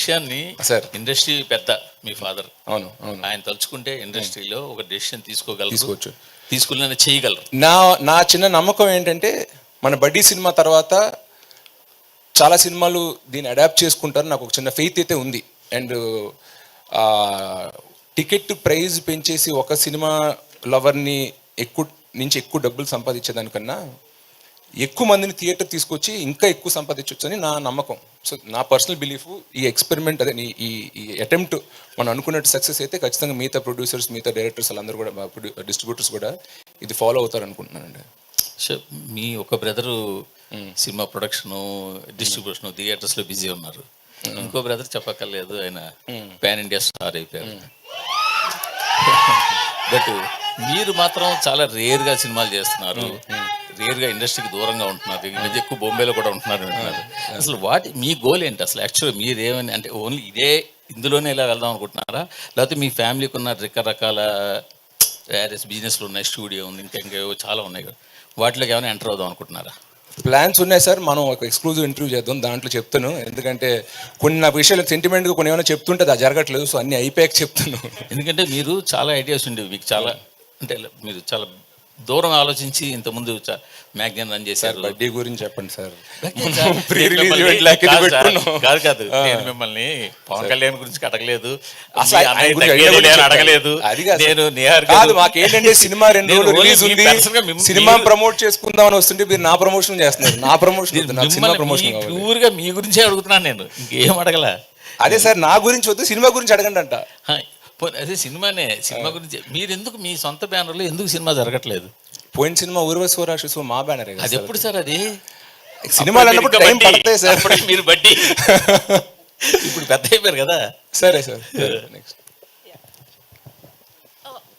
విషయాన్ని sir. Industry పెద్ద మీ father. అవును అవును. ఆయన తలుచుకుంటే ఇండస్ట్రీలో ఒక డెసిషన్ తీసుకోగలరు. తీసుకోవచ్చు. తీసుకున్న చేయగలరు. నా నా చిన్న నమ్మకం ఏంటంటే మన బడ్డీ సినిమా తర్వాత చాలా సినిమాలు దీన్ని అడాప్ట్ చేసుకుంటారు. నాకు ఒక చిన్న ఫెయిత్ అయితే ఉంది. అండ్ టికెట్ ప్రైస్ పెంచేసి ఒక సినిమా లవర్ని ఎక్కువ నుంచి ఎక్కువ డబ్బులు సంపాదించేదానికన్నా ఎక్కువ మందిని థియేటర్ తీసుకొచ్చి ఇంకా ఎక్కువ సంపాదించవచ్చు అని నా నమ్మకం. సో నా పర్సనల్ బిలీఫ్ ఈ ఎక్స్పెరిమెంట్ అదే ఈ- ఈ అటెంప్ట్ మనం అనుకున్నట్టు సక్సెస్ అయితే ఖచ్చితంగా మిగతా ప్రొడ్యూసర్స్ మిగతా డైరెక్టర్స్ వాళ్ళందరూ కూడా డిస్ట్రిబ్యూటర్స్ కూడా ఇది ఫాలో అవుతారు అనుకుంటున్నానండి సో మీ ఒక బ్రదరు సినిమా ప్రొడక్షన్ డిస్ట్రిబ్యూషన్ థియేటర్స్లో బిజీ ఉన్నారు. ఇంకో బ్రదర్ చెప్పక్కర్లేదు ఆయన పాన్ ఇండియా స్టార్ అయిపోయారు. బట్ మీరు మాత్రం చాలా రేర్గా సినిమాలు చేస్తున్నారు. రేర్గా ఇండస్ట్రీకి దూరంగా ఉంటున్నారు. ఈ మధ్య ఎక్కువ బొంబేలో కూడా ఉంటున్నారు అంటున్నారు. అసలు వాటి మీ గోల్ ఏంటి? అసలు యాక్చువల్ మీరు ఏమని అంటే ఓన్లీ ఇదే ఇందులోనే ఇలా వెళ్దాం అనుకుంటున్నారా? లేకపోతే మీ ఫ్యామిలీకి ఉన్న రకరకాల వేరేస్ బిజినెస్లు ఉన్నాయి స్టూడియో ఉంది ఇంకా ఇంకా ఏవో చాలా ఉన్నాయి కదా. వాటిలోకి ఏమైనా ఎంటర్ అవుదాం అనుకుంటున్నారా? ప్లాన్స్ ఉన్నాయి సార్. మనం ఒక ఎక్స్క్లూజివ్ ఇంటర్వ్యూ చేద్దాం దాంట్లో చెప్తాను. ఎందుకంటే కొన్ని నా విషయాలు సెంటిమెంట్గా కొన్ని ఏమైనా చెప్తుంటే అది జరగట్లేదు. సో అన్ని అయిపోయాక చెప్తాను. ఎందుకంటే మీరు చాలా ఐడియాస్ ఉండేవి మీకు చాలా అంటే మీరు చాలా దూరం ఆలోచించి ఇంతకుముందు మ్యాగ్జిన్ రన్ చేశారు. బడ్డీ గురించి చెప్పండి సార్. కాదు కాదు నేను మిమ్మల్ని పవన్ కళ్యాణ్ గురించి అడగలేదు. అడగలేదు నేను కాదు మాకేంటంటే సినిమా రెండు రిలీజ్ ఉంది. సినిమా ప్రమోట్ చేసుకుందాం అని వస్తుంటే మీరు నా ప్రమోషన్ చేస్తున్నారు. నా ప్రమోషన్ సినిమా ప్రమోషన్ ప్యూర్గా మీ గురించే అడుగుతున్నాను నేను. ఇంకేం అడగల? అదే సార్ నా గురించి వద్దు సినిమా గురించి అడగండి అంట అదే సినిమానే సినిమా గురించి మీరు ఎందుకు మీ సొంత బ్యానర్లో ఎందుకు సినిమా జరగట్లేదు? పోయిన సినిమా ఊర్వశివరాశి మా బ్యానరే అది ఎప్పుడు సార్ అది? సినిమాలు అన్నప్పుడు టైం. పడతాయి సార్. మీరు బట్టి. ఇప్పుడు పెద్ద అయిపోయారు కదా? సరే సార్. నెక్స్ట్